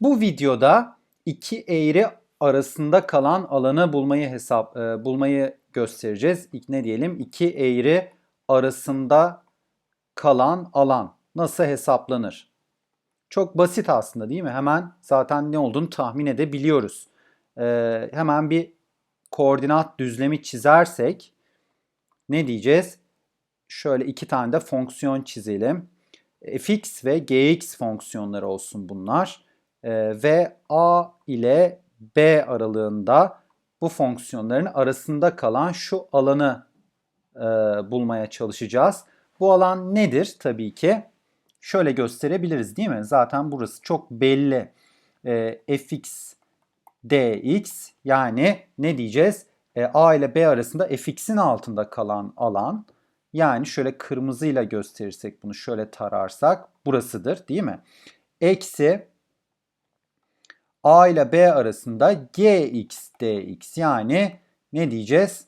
Bu videoda iki eğri arasında kalan alanı bulmayı hesap e, bulmayı göstereceğiz. İlk ne diyelim? İki eğri arasında kalan alan nasıl hesaplanır? Çok basit aslında değil mi? Hemen zaten ne olduğunu tahmin edebiliyoruz. Ee, hemen bir koordinat düzlemi çizersek ne diyeceğiz? Şöyle iki tane de fonksiyon çizelim. fx ve gx fonksiyonları olsun bunlar. Ee, ve a ile b aralığında bu fonksiyonların arasında kalan şu alanı e, bulmaya çalışacağız. Bu alan nedir? Tabii ki şöyle gösterebiliriz değil mi? Zaten burası çok belli. E, fx dx yani ne diyeceğiz? E, a ile b arasında fx'in altında kalan alan yani şöyle kırmızıyla gösterirsek bunu şöyle tararsak burasıdır değil mi? Eksi a ile b arasında gx dx yani ne diyeceğiz?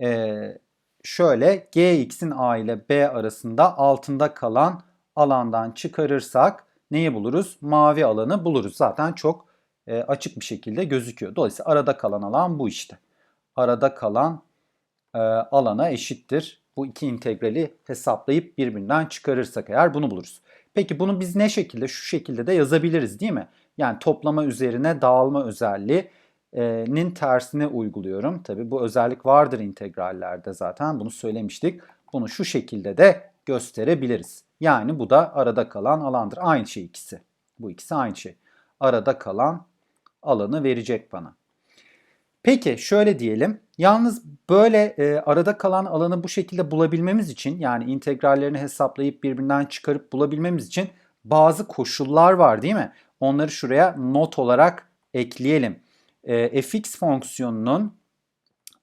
Ee, şöyle gx'in a ile b arasında altında kalan alandan çıkarırsak neyi buluruz? Mavi alanı buluruz. Zaten çok e, açık bir şekilde gözüküyor. Dolayısıyla arada kalan alan bu işte. Arada kalan e, alana eşittir. Bu iki integrali hesaplayıp birbirinden çıkarırsak eğer bunu buluruz. Peki bunu biz ne şekilde? Şu şekilde de yazabiliriz değil mi? Yani toplama üzerine dağılma özelliğinin tersini uyguluyorum. Tabi bu özellik vardır integrallerde zaten bunu söylemiştik. Bunu şu şekilde de gösterebiliriz. Yani bu da arada kalan alandır. Aynı şey ikisi. Bu ikisi aynı şey. Arada kalan alanı verecek bana. Peki şöyle diyelim. Yalnız böyle e, arada kalan alanı bu şekilde bulabilmemiz için yani integrallerini hesaplayıp birbirinden çıkarıp bulabilmemiz için bazı koşullar var değil mi? Onları şuraya not olarak ekleyelim. E, fx fonksiyonunun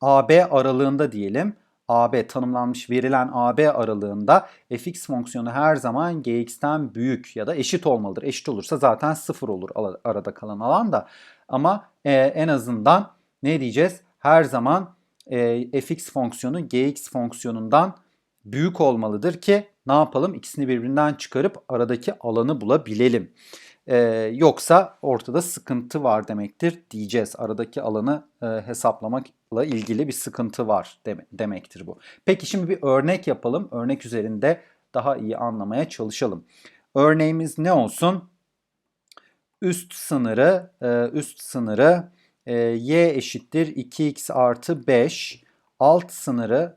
AB aralığında diyelim. AB tanımlanmış verilen AB aralığında fx fonksiyonu her zaman gx'ten büyük ya da eşit olmalıdır. Eşit olursa zaten sıfır olur arada kalan alan da. Ama e, en azından ne diyeceğiz? Her zaman e, fx fonksiyonu gx fonksiyonundan büyük olmalıdır ki ne yapalım? İkisini birbirinden çıkarıp aradaki alanı bulabilelim. Ee, yoksa ortada sıkıntı var demektir diyeceğiz. Aradaki alanı e, hesaplamakla ilgili bir sıkıntı var dem- demektir bu. Peki şimdi bir örnek yapalım. Örnek üzerinde daha iyi anlamaya çalışalım. Örneğimiz ne olsun? Üst sınırı, e, üst sınırı e, y eşittir 2x artı 5. Alt sınırı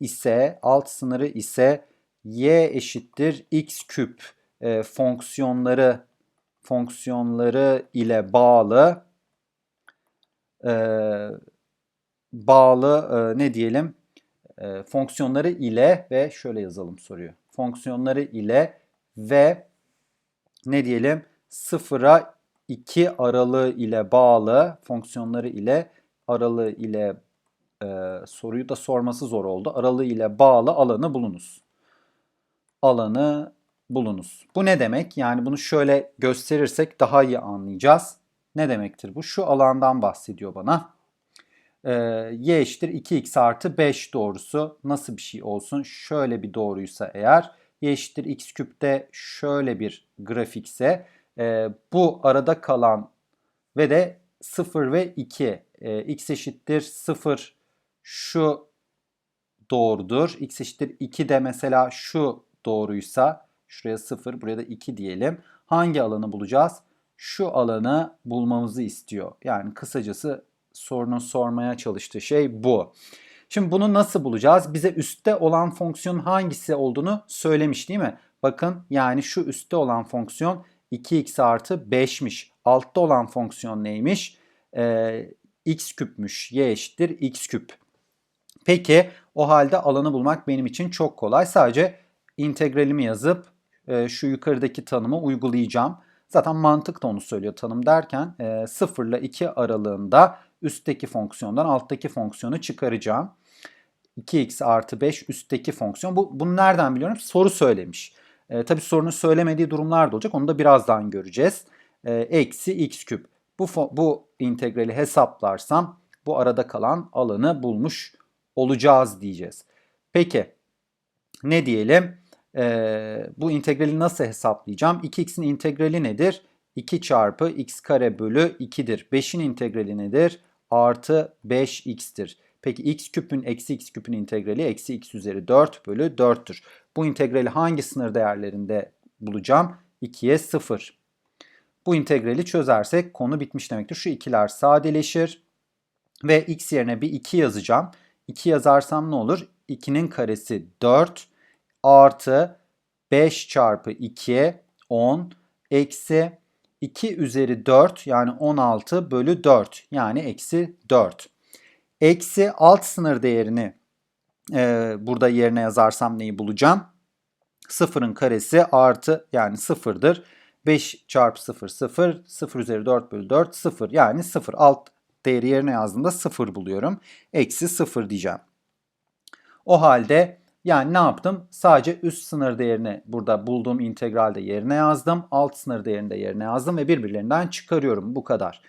ise, alt sınırı ise y eşittir x küp e, fonksiyonları fonksiyonları ile bağlı e, bağlı e, ne diyelim e, fonksiyonları ile ve şöyle yazalım soruyu. Fonksiyonları ile ve ne diyelim sıfıra 2 aralığı ile bağlı fonksiyonları ile aralığı ile e, soruyu da sorması zor oldu. Aralığı ile bağlı alanı bulunuz. Alanı bulunuz. Bu ne demek? Yani bunu şöyle gösterirsek daha iyi anlayacağız. Ne demektir bu? Şu alandan bahsediyor bana. Ee, y eşittir 2x artı 5 doğrusu nasıl bir şey olsun? Şöyle bir doğruysa eğer y eşittir x küpte şöyle bir grafikse e, bu arada kalan ve de 0 ve 2 e, x eşittir 0 şu doğrudur. x eşittir 2 de mesela şu doğruysa Şuraya 0, buraya da 2 diyelim. Hangi alanı bulacağız? Şu alanı bulmamızı istiyor. Yani kısacası sorunun sormaya çalıştığı şey bu. Şimdi bunu nasıl bulacağız? Bize üstte olan fonksiyon hangisi olduğunu söylemiş değil mi? Bakın yani şu üstte olan fonksiyon 2x artı 5'miş. Altta olan fonksiyon neymiş? Ee, x küpmüş. y eşittir x küp. Peki o halde alanı bulmak benim için çok kolay. Sadece integralimi yazıp e, şu yukarıdaki tanımı uygulayacağım. Zaten mantık da onu söylüyor tanım derken e, 0 ile 2 aralığında üstteki fonksiyondan alttaki fonksiyonu çıkaracağım. 2x artı 5 üstteki fonksiyon. Bu, bunu nereden biliyorum? Soru söylemiş. E, tabii sorunun söylemediği durumlar da olacak. Onu da birazdan göreceğiz. E, eksi x küp. Bu, bu integrali hesaplarsam bu arada kalan alanı bulmuş olacağız diyeceğiz. Peki ne diyelim? E, bu integrali nasıl hesaplayacağım? 2x'in integrali nedir? 2 çarpı x kare bölü 2'dir. 5'in integrali nedir? Artı 5x'tir. Peki x küpün eksi x küpün integrali eksi x üzeri 4 bölü 4'tür. Bu integrali hangi sınır değerlerinde bulacağım? 2'ye 0. Bu integrali çözersek konu bitmiş demektir. Şu ikiler sadeleşir. Ve x yerine bir 2 yazacağım. 2 yazarsam ne olur? 2'nin karesi 4 artı 5 çarpı 2'ye 10 eksi 2 üzeri 4 yani 16 bölü 4 yani eksi 4. Eksi alt sınır değerini e, burada yerine yazarsam neyi bulacağım? Sıfırın karesi artı yani sıfırdır. 5 çarpı 0 0 0 üzeri 4 bölü 4 0 yani 0 alt değeri yerine yazdığımda 0 buluyorum. Eksi 0 diyeceğim. O halde yani ne yaptım? Sadece üst sınır değerini burada bulduğum integralde yerine yazdım. Alt sınır değerini de yerine yazdım ve birbirlerinden çıkarıyorum. Bu kadar.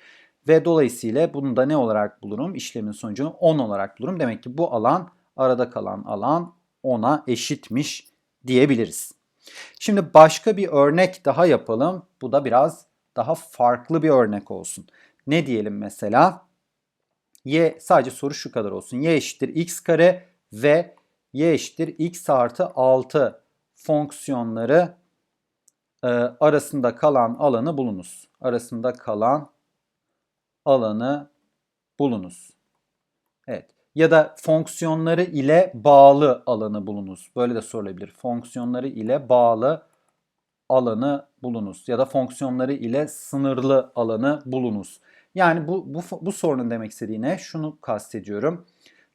Ve dolayısıyla bunu da ne olarak bulurum? İşlemin sonucunu 10 olarak bulurum. Demek ki bu alan arada kalan alan 10'a eşitmiş diyebiliriz. Şimdi başka bir örnek daha yapalım. Bu da biraz daha farklı bir örnek olsun. Ne diyelim mesela? Y sadece soru şu kadar olsun. Y eşittir x kare ve y eşittir x artı 6 fonksiyonları e, arasında kalan alanı bulunuz. Arasında kalan alanı bulunuz. Evet. Ya da fonksiyonları ile bağlı alanı bulunuz. Böyle de sorulabilir. Fonksiyonları ile bağlı alanı bulunuz. Ya da fonksiyonları ile sınırlı alanı bulunuz. Yani bu, bu, bu sorunun demek istediği ne? Şunu kastediyorum.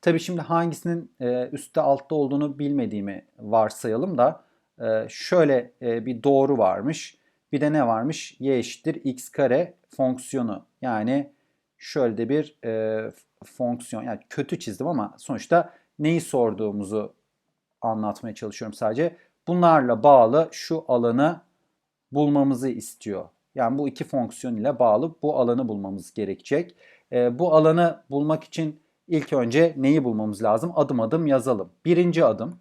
Tabii şimdi hangisinin e, üstte altta olduğunu bilmediğimi varsayalım da e, şöyle e, bir doğru varmış. Bir de ne varmış? y eşittir x kare fonksiyonu. Yani şöyle de bir e, fonksiyon. Yani kötü çizdim ama sonuçta neyi sorduğumuzu anlatmaya çalışıyorum sadece. Bunlarla bağlı şu alanı bulmamızı istiyor. Yani bu iki fonksiyon ile bağlı bu alanı bulmamız gerekecek. E, bu alanı bulmak için ilk önce neyi bulmamız lazım? Adım adım yazalım. Birinci adım,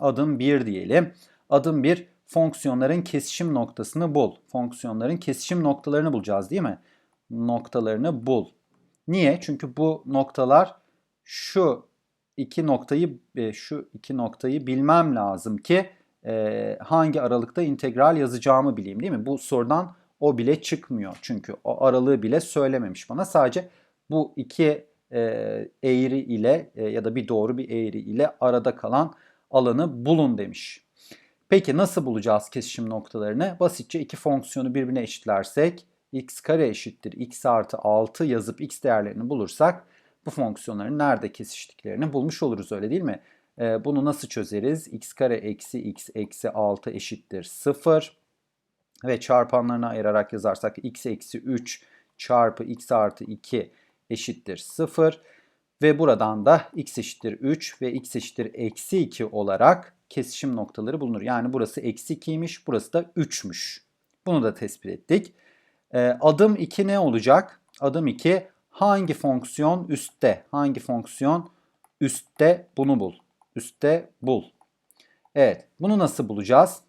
adım 1 diyelim. Adım 1 fonksiyonların kesişim noktasını bul. Fonksiyonların kesişim noktalarını bulacağız değil mi? Noktalarını bul. Niye? Çünkü bu noktalar şu iki noktayı e, şu iki noktayı bilmem lazım ki e, hangi aralıkta integral yazacağımı bileyim değil mi? Bu sorudan o bile çıkmıyor. Çünkü o aralığı bile söylememiş bana. Sadece bu iki eğri ile e, ya da bir doğru bir eğri ile arada kalan alanı bulun demiş. Peki nasıl bulacağız kesişim noktalarını? Basitçe iki fonksiyonu birbirine eşitlersek x kare eşittir x artı 6 yazıp x değerlerini bulursak bu fonksiyonların nerede kesiştiklerini bulmuş oluruz öyle değil mi? Ee, bunu nasıl çözeriz? x kare eksi x eksi 6 eşittir 0 ve çarpanlarına ayırarak yazarsak x eksi 3 çarpı x artı 2 eşittir 0 ve buradan da x eşittir 3 ve x eşittir eksi 2 olarak kesişim noktaları bulunur. Yani burası eksi 2'ymiş, burası da 3'müş. Bunu da tespit ettik. Ee, adım 2 ne olacak? Adım 2 hangi fonksiyon üstte? Hangi fonksiyon üstte bunu bul. Üstte bul. Evet, bunu nasıl bulacağız?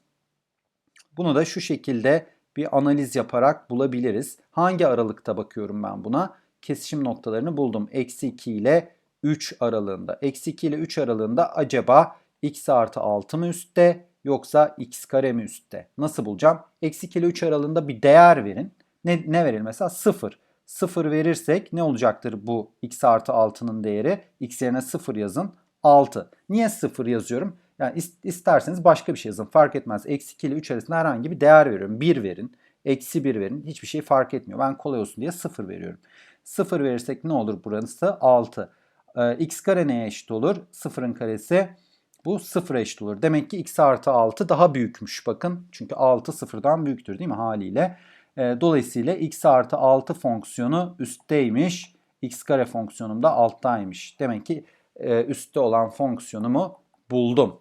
Bunu da şu şekilde bir analiz yaparak bulabiliriz. Hangi aralıkta bakıyorum ben buna? Kesişim noktalarını buldum. Eksi 2 ile 3 aralığında. Eksi 2 ile 3 aralığında acaba x artı 6 mı üstte yoksa x kare mi üstte? Nasıl bulacağım? Eksi 2 ile 3 aralığında bir değer verin. Ne, ne verir mesela? 0. 0 verirsek ne olacaktır bu x artı 6'nın değeri? x yerine 0 yazın. 6. Niye 0 yazıyorum? Yani isterseniz başka bir şey yazın. Fark etmez. Eksi 2 ile 3 arasında herhangi bir değer veriyorum. 1 verin. Eksi 1 verin. Hiçbir şey fark etmiyor. Ben kolay olsun diye 0 veriyorum. 0 verirsek ne olur burası? 6. Ee, x kare neye eşit olur? 0'ın karesi bu 0'a eşit olur. Demek ki x artı 6 daha büyükmüş. Bakın çünkü 6 sıfırdan büyüktür değil mi haliyle? Ee, dolayısıyla x artı 6 fonksiyonu üstteymiş. x kare fonksiyonum da alttaymış. Demek ki e, üstte olan fonksiyonumu buldum.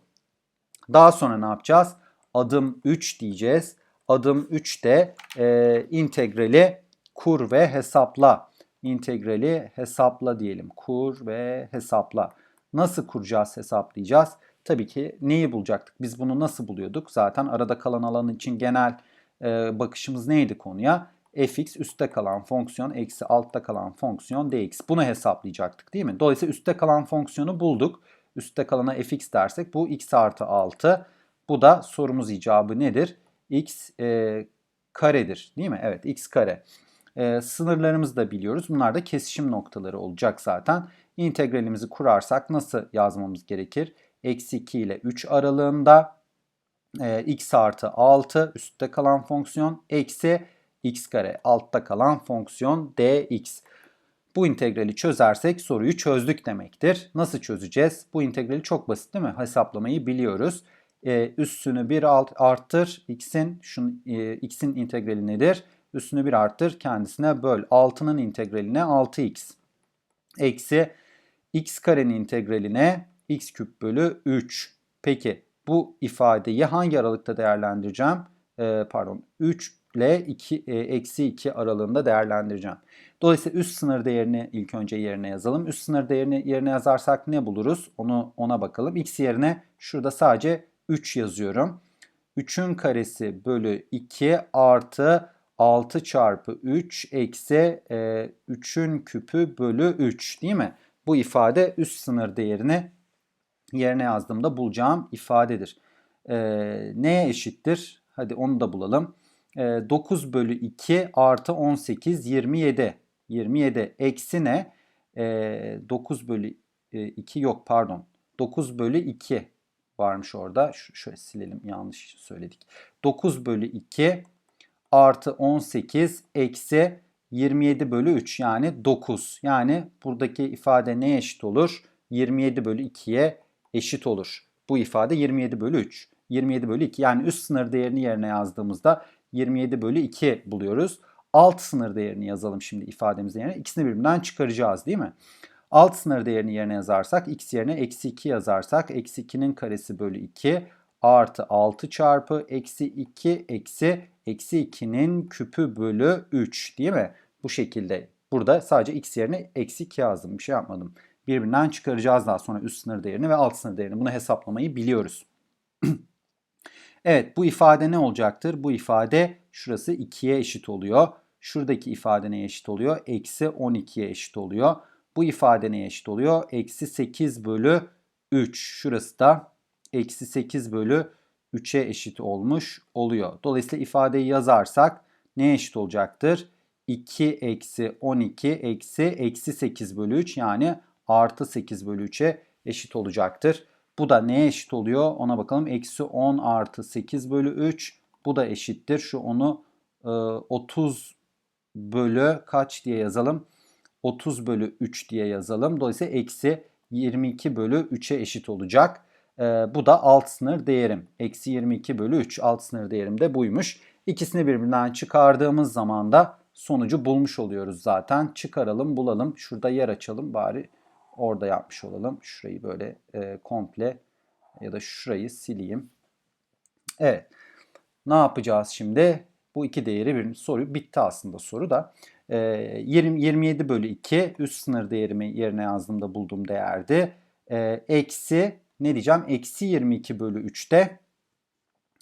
Daha sonra ne yapacağız? Adım 3 diyeceğiz. Adım 3'te e, integrali kur ve hesapla. İntegrali hesapla diyelim. Kur ve hesapla. Nasıl kuracağız, hesaplayacağız? Tabii ki neyi bulacaktık? Biz bunu nasıl buluyorduk? Zaten arada kalan alan için genel e, bakışımız neydi konuya? fx üstte kalan fonksiyon eksi altta kalan fonksiyon dx. Bunu hesaplayacaktık değil mi? Dolayısıyla üstte kalan fonksiyonu bulduk. Üstte kalana fx dersek bu x artı 6. Bu da sorumuz icabı nedir? x e, karedir değil mi? Evet x kare. E, sınırlarımızı da biliyoruz. Bunlar da kesişim noktaları olacak zaten. İntegralimizi kurarsak nasıl yazmamız gerekir? Eksi 2 ile 3 aralığında e, x artı 6 üstte kalan fonksiyon eksi x kare altta kalan fonksiyon dx. Bu integrali çözersek soruyu çözdük demektir. Nasıl çözeceğiz? Bu integrali çok basit değil mi? Hesaplamayı biliyoruz. Ee, üssünü 1 alt, arttır. X'in e, x'in integrali nedir? Üssünü 1 arttır. Kendisine böl. 6'nın integraline 6x. Eksi x karenin integraline x küp bölü 3. Peki bu ifadeyi hangi aralıkta değerlendireceğim? Ee, pardon 3 ile 2, e, eksi 2 aralığında değerlendireceğim. Dolayısıyla üst sınır değerini ilk önce yerine yazalım. Üst sınır değerini yerine yazarsak ne buluruz? Onu ona bakalım. X yerine şurada sadece 3 yazıyorum. 3'ün karesi bölü 2 artı 6 çarpı 3 eksi e, 3'ün küpü bölü 3 değil mi? Bu ifade üst sınır değerini yerine yazdığımda bulacağım ifadedir. E, neye eşittir? Hadi onu da bulalım. 9 bölü 2 artı 18 27. 27 eksi ne? 9 bölü 2 yok pardon. 9 bölü 2 varmış orada. Şöyle silelim yanlış söyledik. 9 bölü 2 artı 18 eksi 27 bölü 3 yani 9. Yani buradaki ifade neye eşit olur? 27 bölü 2'ye eşit olur. Bu ifade 27 bölü 3. 27 bölü 2 yani üst sınır değerini yerine yazdığımızda 27 bölü 2 buluyoruz. Alt sınır değerini yazalım şimdi ifademizin yerine. İkisini birbirinden çıkaracağız değil mi? Alt sınır değerini yerine yazarsak x yerine eksi 2 yazarsak eksi 2'nin karesi bölü 2 artı 6 çarpı eksi 2 eksi eksi 2'nin küpü bölü 3 değil mi? Bu şekilde burada sadece x yerine eksi 2 yazdım bir şey yapmadım. Birbirinden çıkaracağız daha sonra üst sınır değerini ve alt sınır değerini bunu hesaplamayı biliyoruz. Evet bu ifade ne olacaktır? Bu ifade şurası 2'ye eşit oluyor. Şuradaki ifade neye eşit oluyor? Eksi 12'ye eşit oluyor. Bu ifade neye eşit oluyor? Eksi 8 bölü 3. Şurası da eksi 8 bölü 3'e eşit olmuş oluyor. Dolayısıyla ifadeyi yazarsak neye eşit olacaktır? 2 eksi 12 eksi eksi 8 bölü 3 yani artı 8 bölü 3'e eşit olacaktır. Bu da neye eşit oluyor? Ona bakalım. Eksi 10 artı 8 bölü 3. Bu da eşittir. Şu onu e, 30 bölü kaç diye yazalım? 30 bölü 3 diye yazalım. Dolayısıyla eksi 22 bölü 3'e eşit olacak. E, bu da alt sınır değerim. Eksi 22 bölü 3 alt sınır değerim de buymuş. İkisini birbirinden çıkardığımız zaman da sonucu bulmuş oluyoruz zaten. Çıkaralım bulalım. Şurada yer açalım bari orada yapmış olalım. Şurayı böyle e, komple ya da şurayı sileyim. Evet. Ne yapacağız şimdi? Bu iki değeri bir soru bitti aslında soru da. E, 20, 27 bölü 2 üst sınır değerimi yerine yazdığımda bulduğum değerdi. E, eksi ne diyeceğim? Eksi 22 bölü 3'te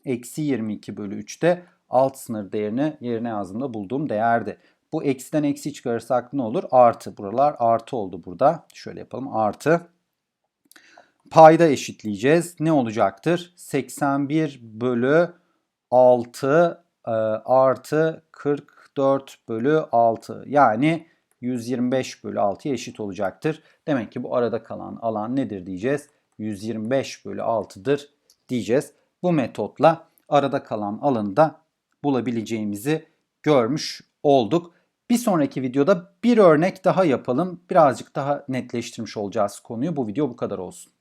eksi 22 bölü 3'te alt sınır değerini yerine yazdığımda bulduğum değerdi. Bu eksiden eksi çıkarırsak ne olur? Artı. Buralar artı oldu burada. Şöyle yapalım. Artı. Payda eşitleyeceğiz. Ne olacaktır? 81 bölü 6 e, artı 44 bölü 6. Yani 125 bölü 6'ya eşit olacaktır. Demek ki bu arada kalan alan nedir diyeceğiz? 125 bölü 6'dır diyeceğiz. Bu metotla arada kalan alanı da bulabileceğimizi görmüş olduk. Bir sonraki videoda bir örnek daha yapalım. Birazcık daha netleştirmiş olacağız konuyu. Bu video bu kadar olsun.